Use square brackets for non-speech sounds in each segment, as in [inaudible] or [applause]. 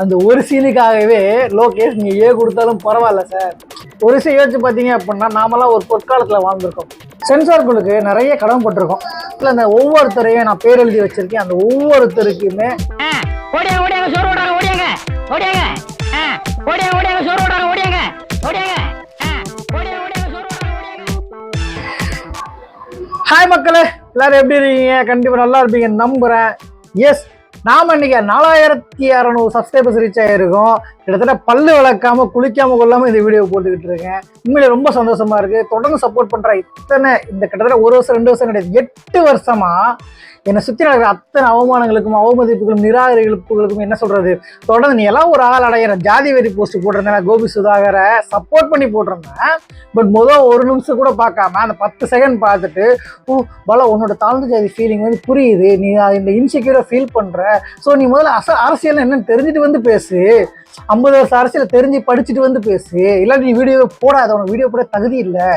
அந்த ஒரு சீனுக்காகவே லோகேஷ் நீங்க ஏ கொடுத்தாலும் பரவாயில்ல சார். ஒரு சீன் யோசிச்சு பார்த்தீங்க அப்படின்னா நாமெல்லாம் ஒரு பொற்காலத்தில் வாழ்ந்திருக்கோம். சென்சார் குழுக்கு நிறைய கடமைப்பட்டிருக்கோம் இல்லை அந்த ஒவ்வொருத்தரையும் நான் பேர் எழுதி வச்சிருக்கேன். அந்த ஒவ்வொருத்தருக்குமே ஹாய் மக்களே எல்லாரும் எப்படி இருக்கீங்க? கண்டிப்பாக நல்லா இருப்பீங்க நம்புகிறேன் எஸ் நாம இன்னைக்கு நாலாயிரத்தி அறநூறு சப்ஸ்கிரைபர்ஸ் ரீச் ஆகிருக்கோம் கிட்டத்தட்ட பல்லு விளக்காம குளிக்காம கொள்ளாம இந்த வீடியோ போட்டுக்கிட்டு இருக்கேன். உண்மையிலே ரொம்ப சந்தோஷமா இருக்கு. தொடர்ந்து சப்போர்ட் பண்ற இத்தனை இந்த கிட்டத்தட்ட ஒரு வருஷம் ரெண்டு வருஷம் கிடையாது. எட்டு வருஷமா என்னை சுற்றி நடக்கிற அத்தனை அவமானங்களுக்கும் அவமதிப்புகளும் நிராகரிப்புகளுக்கும் என்ன சொல்றது? தொடர்ந்து நீ எல்லாம் ஒரு ஆள் அடையிற ஜாதி வெறி போஸ்ட் போட்டிருந்தேன். கோபி சுதாகரை சப்போர்ட் பண்ணி போட்டிருந்தேன். பட் முதல் ஒரு நிமிஷம் கூட பார்க்காம அந்த பத்து செகண்ட் பார்த்துட்டு ஓ பல உன்னோட தாழ்ந்த ஜாதி ஃபீலிங் வந்து புரியுது. நீ இந்த இன்செக்யூராக ஃபீல் பண்ணுற ஸோ நீ முதல்ல அச அரசியல் என்னன்னு தெரிஞ்சுட்டு வந்து பேசு. ஐம்பது வருஷம் அரசியல் தெரிஞ்சு படிச்சுட்டு வந்து பேசு. இல்லை நீ வீடியோ போடாத உனக்கு வீடியோ போட தகுதி இல்லை.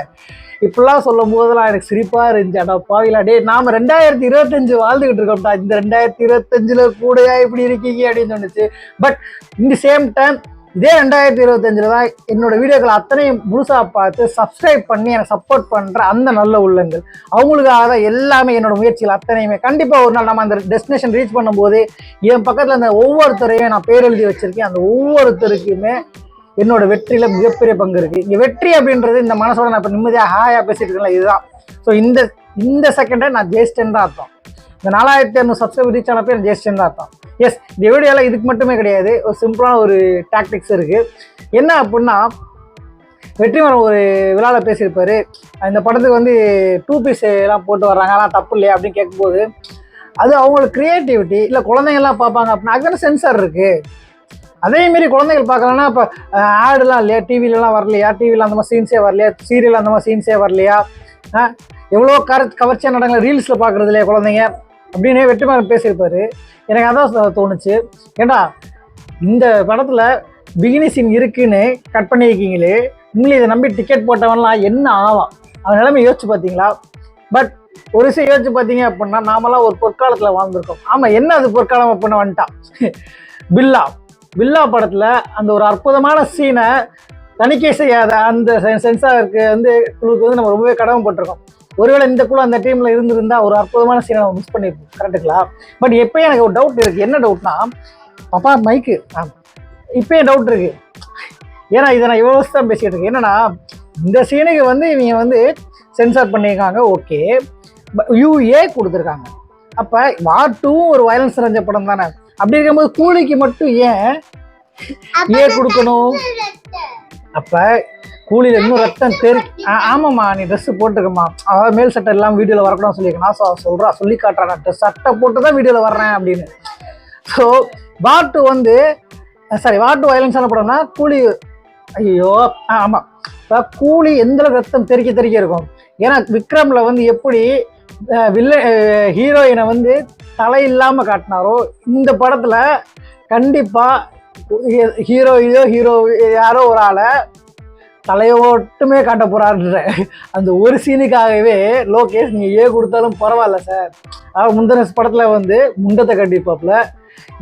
இப்படிலாம் சொல்லும் போதெல்லாம் எனக்கு சிரிப்பாக இருந்துச்சு அடா பாவிலா டே நாம ரெண்டாயிரத்தி இருபத்தஞ்சு வாழ்ந்துக்கிட்டு இருக்கோம்டா. இந்த ரெண்டாயிரத்தி இருபத்தஞ்சில் கூடயா இப்படி இருக்கீங்க அப்படின்னு சொன்னிச்சு பட் இந்த சேம் டைம் இதே ரெண்டாயிரத்தி இருபத்தஞ்சில் தான் என்னோட வீடியோக்கள் அத்தனையும் முழுசாக பார்த்து சப்ஸ்கிரைப் பண்ணி எனக்கு சப்போர்ட் பண்ணுற அந்த நல்ல உள்ளங்கள். அவங்களுக்காக தான் எல்லாமே என்னோட முயற்சிகள் அத்தனையுமே. கண்டிப்பாக ஒரு நாள் நம்ம அந்த டெஸ்டினேஷன் ரீச் பண்ணும்போது என் பக்கத்தில் அந்த ஒவ்வொருத்தரையும் நான் பேர் எழுதி வச்சிருக்கேன். அந்த ஒவ்வொருத்தருக்குமே என்னோட வெற்றியில் மிகப்பெரிய பங்கு இருக்குது இங்கே வெற்றி அப்படின்றது இந்த மனசோட நான் இப்போ நிம்மதியாக ஹாயாக பேசிட்டு இருக்கேன் இதுதான். ஸோ இந்த இந்த செகண்டை நான் ஜெயிச்சிட்டேன் தான் அர்த்தம். இந்த நாலாயிரத்தி இரநூறு சப்ஸ்கிரைப் ரீச் ஆனப்போ நான் ஜெயிச்சிட்டேன் தான் அர்த்தம். எஸ் இந்த வீடியோலாம் இதுக்கு மட்டுமே கிடையாது. ஒரு சிம்பிளான ஒரு டாக்டிக்ஸ் இருக்குது என்ன அப்படின்னா வெற்றிமாறன் ஒரு விழாவில் பேசியிருப்பார். இந்த படத்துக்கு வந்து டூ பீஸ் எல்லாம் போட்டு வர்றாங்க. ஆனால் தப்பு இல்லையா? அப்படின்னு கேட்கும்போது அது அவங்களோட க்ரியேட்டிவிட்டி இல்லை குழந்தைங்கள்லாம் பார்ப்பாங்க அப்படின்னா அதுக்கான சென்சார் இருக்குது அதேமாரி குழந்தைகள் பார்க்கலன்னா இப்போ ஆடுலாம் இல்லையா? டிவிலலாம் வரலையா? டிவியில் அந்த மாதிரி சீன்ஸே வரலையா? சீரியல் அந்த மாதிரி சீன்ஸே வரலையா? எவ்வளோ கர கவர்ச்சியாக நடங்களை ரீல்ஸில் பார்க்குறது இல்லையா குழந்தைங்க? அப்படின்னு வெற்றிமாறன் பேசியிருப்பாரு. எனக்கு அதான் தோணுச்சு. ஏண்டா இந்த படத்தில் பிகினி சீன் இருக்குன்னு கட் பண்ணியிருக்கீங்களே. உங்களை இதை நம்பி டிக்கெட் போட்டவன்லாம் என்ன ஆவான்? அவன் நிலைமை யோசிச்சு பார்த்தீங்களா? பட் ஒரு விஷயம் யோசிச்சு பார்த்தீங்க அப்படின்னா நாமெல்லாம் ஒரு பொற்காலத்தில் வாழ்ந்திருக்கோம். ஆமாம் என்ன அது பொற்காலம் அப்படின்னு வந்துட்டான். [laughs] பில்லா. பில்லா படத்தில் அந்த ஒரு அற்புதமான சீனை தணிக்கை செய்யாத அந்த சென்சாருக்கு வந்து குழுக்கு வந்து நம்ம ரொம்பவே கடமைப்பட்டிருக்கோம். ஒருவேளை இந்த குழு அந்த டீமில் இருந்திருந்தா ஒரு அற்புதமான சீனை நம்ம மிஸ் பண்ணியிருப்போம் கரெக்டுங்களா பட் எப்பயும் எனக்கு ஒரு டவுட் இருக்குது என்ன டவுட்னா பாப்பா மைக்கு இப்பயும் டவுட் இருக்கு. ஏன்னா இதை நான் இவ்வளோ தான் பேசிக்கிட்டு இருக்கேன். என்னன்னா இந்த சீனுக்கு வந்து இவங்க வந்து சென்சார் பண்ணியிருக்காங்க. ஓகே யூஏ கொடுத்துருக்காங்க. அப்போ வார் டூவும் ஒரு வயலன்ஸ் நிறைஞ்ச படம் தானே? அப்படி இருக்கும்போது கூலிக்கு மட்டும் ஏன் ஏ கொடுக்கணும்? அப்ப கூலியில இன்னும் ரத்தம் தெரி ஆ- ஆமாம்மா நீ ட்ரெஸ் போட்டுக்கம்மா. அதாவது மேல் சட்டை எல்லாம் வீடியோவில் வரக்கூடாது சொல்லியிருக்கேன். நான் சொ- சொல்கிறா சொல்லி காட்டுறேன். நான் சட்டை போட்டு தான் வீடியோவில் வர்றேன் அப்படின்னு. ஸோ வாட்டு வந்து சாரி வாட்டு வயலன்ஸான படம்னா கூலி ஐயோ ஆ ஆமாம் இப்போ கூலி எந்தளவுக்கு ரத்தம் தெறிக்க தெறிக்க இருக்கும்? ஏன்னா விக்ரமில் வந்து எப்படி வில்ல ஹீரோயினை வந்து தலை இல்லாமல் காட்டினாரோ இந்த படத்தில் கண்டிப்பாக ஹீரோயினோ ஹீரோ யாரோ ஒரு ஆளை தலையோட்டுமே காட்ட போறாருன்ற. அந்த ஒரு சீனுக்காகவே லோகேஷ் நீங்கள் ஏ கொடுத்தாலும் பரவாயில்ல சார். அதாவது முந்தின படத்தில் வந்து முண்டத்தை கட்டிப்பாப்புல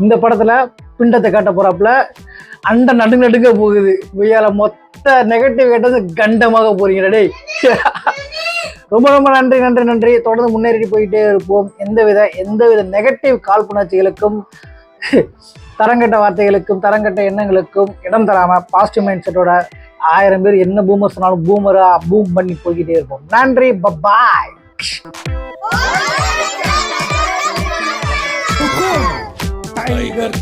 இந்த படத்தில் பிண்டத்தை காட்ட போகிறாப்புல அண்டை நடுங்க நடுங்க போகுது. வெய்யால மொத்த நெகட்டிவ் கேட்டது கண்டமாக போகிறீங்க டே ரொம்ப ரொம்ப நன்றி நன்றி நன்றி. தொடர்ந்து முன்னேறி போயிட்டே இருப்போம். எந்தவித எந்தவித நெகட்டிவ் காழ்ப்புணர்ச்சிகளுக்கும் தரங்கட்ட வார்த்தைகளுக்கும் தரங்கட்ட எண்ணங்களுக்கும் இடம் தராமல் பாசிட்டிவ் மைண்ட் செட்டோட ஆயிரம் பேர் என்ன பூமர் சொன்னாலும் பூமராக பூம் பண்ணி போய்கிட்டே இருக்கும் நன்றி பபாய் டைகர்